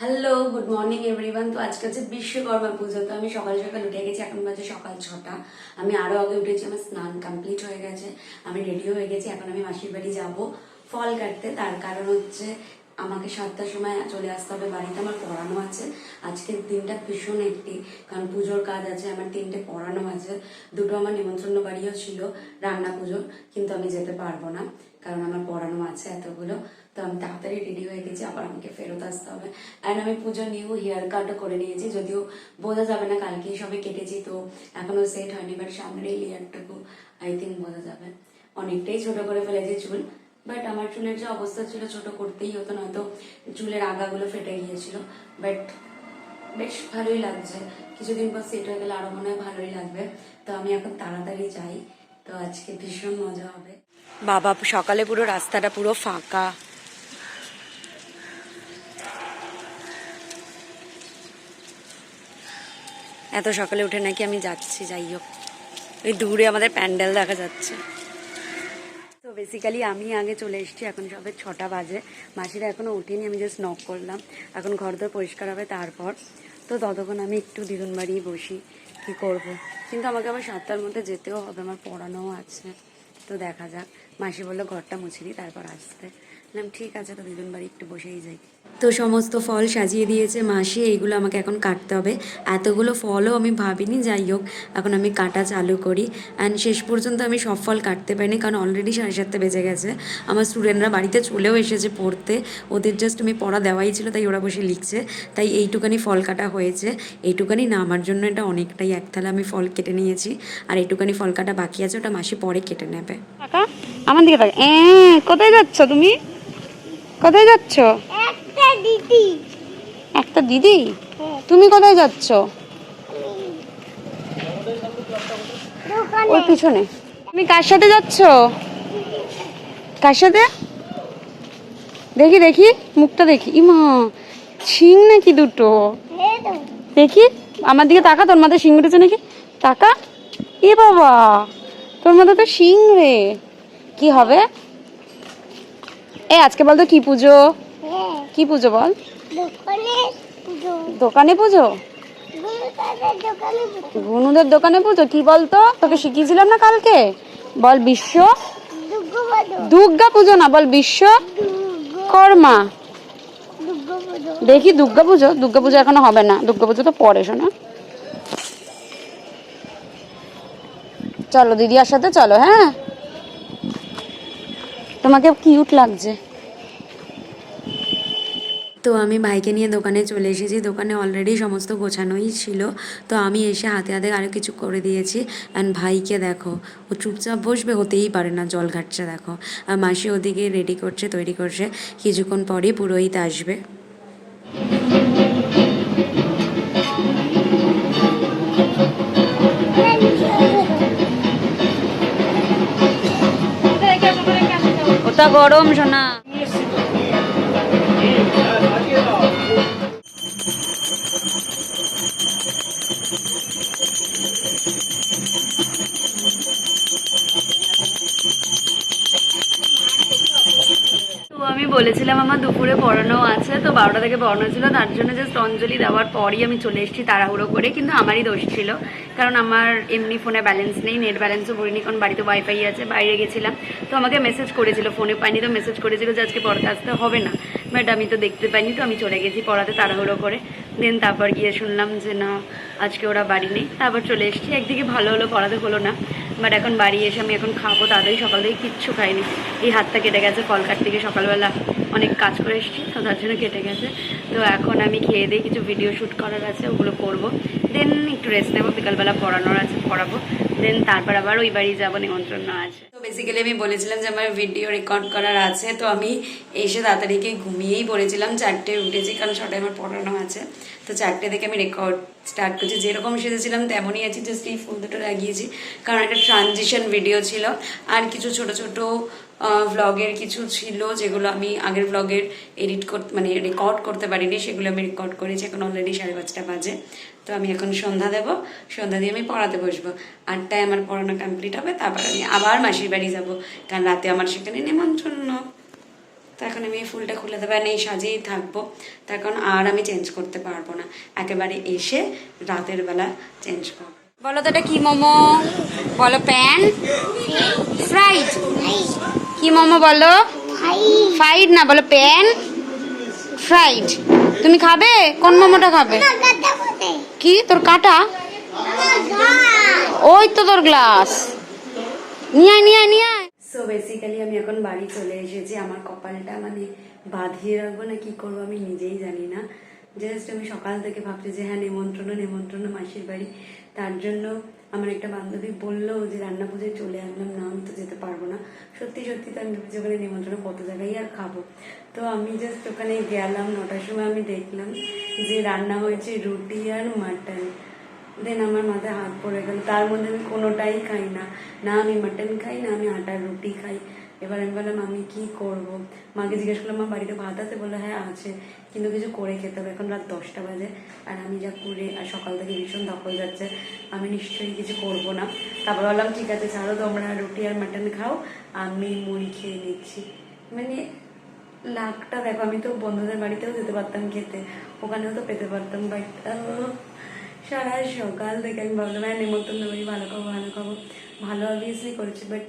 Hello good morning everyone তো আজকে হচ্ছে বিশ্বকর্মা পুজো, তো আমি সকাল সকাল উঠে গেছি, এখন বাজে সকাল ছটা। আমি আরও আগে উঠেছি, আমার স্নান কমপ্লিট হয়ে গেছে, আমি রেডি হয়ে গেছি, এখন আমি মাসির বাড়ি যাব ফল কাটতে। তার কারণ হচ্ছে আমাকে সাতটার সময় চলে আসতে হবে, বাড়িতে আমার পড়ানো আছে। আজকের দিনটা ভীষণ একটি, কারণ পুজোর কাজ আছে, আমার তিনটে পড়ানো আছে। দুটো আমার নিমন্ত্রণ বাড়িও ছিল, রান্না পুজোর, কিন্তু আমি যেতে পারব না, কারণ আমার পড়ানো আছে এতগুলো। তো আমি তাড়াতাড়ি রেডি হয়ে গেছি, আবার আমাকে ফেরত আসতে হবে। অ্যান্ড আমি পুজো নিউ হেয়ার কাটও করে নিয়েছি, যদিও বোঝা যাবে না, কালকেই সবে কেটেছি, তো এখনও সেট হয়নি বাট সামনের এই লেয়ারটুকু আই থিঙ্ক বোঝা যাবে। অনেকটাই ছোট করে ফেলেছি চুল বাট আমার চুলের যে অবস্থা ছিল ছোট করতেই হতো, নয়তো চুলের আগাগুলো ফেটে গিয়েছিল। বাট বেশ ভালোই লাগছে। কিছুদিন পর সেট হয়ে গেলে আরও মনে হয় ভালোই লাগবে। তো আমি এখন তাড়াতাড়ি যাই। তো আজকে ভীষণ মজা হবে। বাবা, সকালে পুরো রাস্তাটা পুরো ফাঁকা। এত সকালে উঠে নাকি আমি যাচ্ছি, যাই হোক। ওই দূরে আমাদের প্যান্ডেল দেখা যাচ্ছে। বেসিক্যালি আমি আগে চলে এসেছি, এখন সবে ছটা বাজে। মাসিরা এখনও উঠিনি আমি জাস্ট নক করলাম। এখন ঘর দর পরিষ্কার হবে তারপর। তো ততক্ষণ আমি একটু দিদুন বাড়ি বসি, কি করব। কিন্তু আমাকে আবার সাতটার মধ্যে যেতেও হবে, আমার পড়ানোও আছে। তো দেখা যাক। মাসি বলল ঘরটা মুছে দিই তারপর আসতে। বললাম ঠিক আছে তো দিদুন বাড়ি একটু বসেই যাই। তো সমস্ত ফল সাজিয়ে দিয়েছে মাসি এইগুলো আমাকে এখন কাটতে হবে। এতগুলো ফলও আমি ভাবিনি যাই হোক এখন আমি কাটা চালু করি। অ্যান্ড শেষ পর্যন্ত আমি সব ফল কাটতে পারিনি কারণ অলরেডি সাড়ে সাতটা বেজে গেছে। আমার স্টুডেন্টরা বাড়িতে চলেও এসেছে পড়তে। ওদের জাস্ট আমি পড়া দেওয়াই ছিল তাই ওরা বসে লিখছে। তাই এইটুকানি ফল কাটা হয়েছে। এইটুকানি না আমার জন্য এটা অনেকটাই এক থালা আমি ফল কেটে নিয়েছি। আর এইটুকানি ফল কাটা বাকি আছে ওটা মাসি পরে কেটে নেবে। আমার দিকে তাকা এ কোথায় যাচ্ছ তুমি? কোথায় যাচ্ছ? একটা দিদি। একটা দিদি? তুমি কোথায় যাচ্ছ? ওর পিছনে। তুমি কার সাথে যাচ্ছ? কার সাথে? দেখি দেখি মুখটা দেখি। ইমা শিং নাকি দুটো? দেখি আমার দিকে তাকা তোর মাথায় শিং উঠেছে নাকি? তাকা। এ বাবা তোর মাথায় তো শিং রে। কি হবে? এ আজকে বল তো কি পুজো? হ্যাঁ। কি পুজো বল? দোকানে পুজো। দোকানে গুনুদের দোকানে পুজো। কি বলতো? তোকে শিখিয়েছিলাম না কালকে? বল বিশ্ব। দুর্গা পুজো না বল বিশ্ব। কর্মা। দেখি দুর্গা পুজো? দুর্গা পুজো এখনও হবে না। দুর্গা পুজো তো পরে শোনা। চলো দিদি আর সাথে চলো হ্যাঁ? তোমাকে কিউট লাগছে। তো আমি ভাইকে নিয়ে দোকানে চলে এসেছি। দোকানে অলরেডি সমস্ত গোছানোই ছিল। তো আমি এসে হাতে হাতে আরও কিছু করে দিয়েছি। অ্যান্ড ভাইকে দেখো, ও চুপচাপ বসবে, হতেই পারে না, জল ঘাটছে দেখো। আর মাসি ওদিকে রেডি করছে, তৈরি করছে। কিছুক্ষণ পরেই পুরোহিত আসবে। ওটা গরম শোনা আমার দুপুরে পড়ানো আছে, তো বারোটা থেকে পড়ানো ছিল। তার জন্য জাস্ট অঞ্জলি দেওয়ার পরই আমি চলে এসেছি তাড়াহুড়ো করে, কিন্তু আমারই দোষ ছিল। কারণ আমার এমনি ফোনে ব্যালেন্স নেই নেট ব্যালেন্সও ভরিনি, কারণ বাড়িতে ওয়াইফাই আছে, বাইরে গেছিলাম। তো আমাকে মেসেজ করেছিল ফোনে পাইনি, তো মেসেজ করেছিল যে আজকে পড়াতে আসতে হবে না। বাট আমি তো দেখতে পাইনি, তো আমি চলে গেছি পড়াতে তাড়াহুড়ো করে। দেন তারপর গিয়ে শুনলাম যে না, আজকে ওরা বাড়ি নেই। তারপর চলে এসেছি। একদিকে ভালো হলো, পড়াতে হলো না। বাট এখন বাড়ি এসে আমি এখন খাব তাদেরই সকাল থেকে কিচ্ছু খাইনি। এই হাতটা কেটে গেছে, ফল কাট থেকে সকালবেলা অনেক কাজ করে এসেছি, তো তার জন্য কেটে গেছে। তো এখন আমি খেয়ে দিয়ে কিছু ভিডিও শ্যুট করার আছে, ওগুলো করব। দেন একটু রেস্ট নেব, বিকালবেলা পড়ানোর আছে, পড়াবো। দেন তারপর আবার ওই বাড়ি যাব, নিমন্ত্রণ আছে। বেসিক্যালি আমি বলেছিলাম যে আমার ভিডিও রেকর্ড করার আছে, তো আমি এসে তাড়াতাড়িকে ঘুমিয়েই পড়েছিলাম। চারটে উঠেছি, কারণ ছটায় আমার পড়ানো আছে। তো চারটে থেকে আমি রেকর্ড স্টার্ট করছি। যেরকম সেজেছিলাম, তেমনই আছি। জাস্ট এই ফুল দুটো লাগিয়েছি। কারণ একটা ট্রানজিশন ভিডিও ছিল। আর কিছু ছোট ছোট ভ্লগের কিছু ছিল যেগুলো আমি আগের ভ্লগের এডিট করতে মানে রেকর্ড করতে পারিনি, সেগুলো আমি রেকর্ড করেছি, এখন অলরেডি সাড়ে পাঁচটা বাজে। তো আমি এখন সন্ধ্যা দেবো, সন্ধ্যা দিয়ে আমি পড়াতে বসবো। আটটায় আমার পড়ানো কমপ্লিট হবে, তারপর আমি আবার মাসির বাড়ি যাব, কারণ রাতে আমার সেখানে নেমন্ত্রণ তো এখন আমি ফুলটা খুলে দেবো এই সাজেই থাকব। তো এখন আর আমি চেঞ্জ করতে পারব না। একেবারে এসে রাতের বেলা চেঞ্জ করব। বলো তো এটা কি মোমো? বলো প্যান? ফ্রাইড কি মোমো বলো? ফ্রাইড না বলো প্যান ফ্রাইড তুমি খাবে? কোন মোমোটা খাবে? কি? তোর কাটা? ওই তো তোর গ্লাস নিয়ে নিয়ে নিয়ে সো বেসিক্যালি আমি এখন বাড়ি চলে এসেছি। আমার কপালটা মানে বাঁধিয়ে রাখব না কি করব আমি নিজেই জানি না। জাস্ট আমি সকাল থেকে ভাবছি যে হ্যাঁ নেমন্ত্রণ নেমন্ত্রণ মাসির বাড়ি। তার জন্য আমার একটা বান্ধবী বলল যে রান্না পুজোয় চলে আসলাম, না আমি তো যেতে পারব না। সত্যি সত্যি তো আমি ওখানে নিমন্ত্রণ কত জায়গায় আর খাব। তো আমি জাস্ট ওখানে গেলাম, নটার সময় আমি দেখলাম যে রান্না হয়েছে রুটি আর মাটন। দেন আমার মাথায় হাত পড়ে গেল, তার মধ্যে আমি কোনোটাই খাই না। না আমি মাটন খাই, না আমি আটার রুটি খাই। এবার আমি বললাম, আমি কি করব? মাকে জিজ্ঞেস করলাম, মা, বাড়িতে ভাত আছে? বলল হ্যাঁ আছে। কিন্তু কিছু করে খেতে হবে। এখন রাত দশটা বাজে আর আমি যা করে আর সকাল থেকে ভীষণ দখল যাচ্ছে। আমি নিশ্চয়ই কিছু করব না। তারপর বললাম, ঠিক আছে, ছাড়ো তোমরা রুটি আর মাটন খাও। আমি মুড়ি খেয়ে নিচ্ছি। মানে লাখটা দেখো, আমি তো বন্ধুদের বাড়িতেও যেতে পারতাম খেতে। ওখানেও তো পেতে পারতাম বাট সারা সকাল থেকে আমি ভাবলাম হ্যাঁ নেমন্তন্ন ভালো খাব ভালো খাব ভালো অবভিয়াসলি করেছি বাট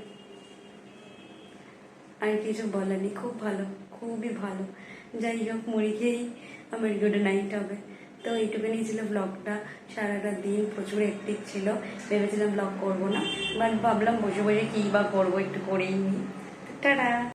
আর কিছু বলার খুব ভালো, খুবই ভালো। যাই হোক, মুড়ি খেয়েই আমার গুড নাইট হবে। তো এইটুকুনি ছিল ব্লগটা সারাটা দিন প্রচুর একটিভ ছিল। ভেবেছিলাম ব্লগ করব না বাট ভাবলাম বসে বসে কী বা করব, একটু করেই নিই টাটা!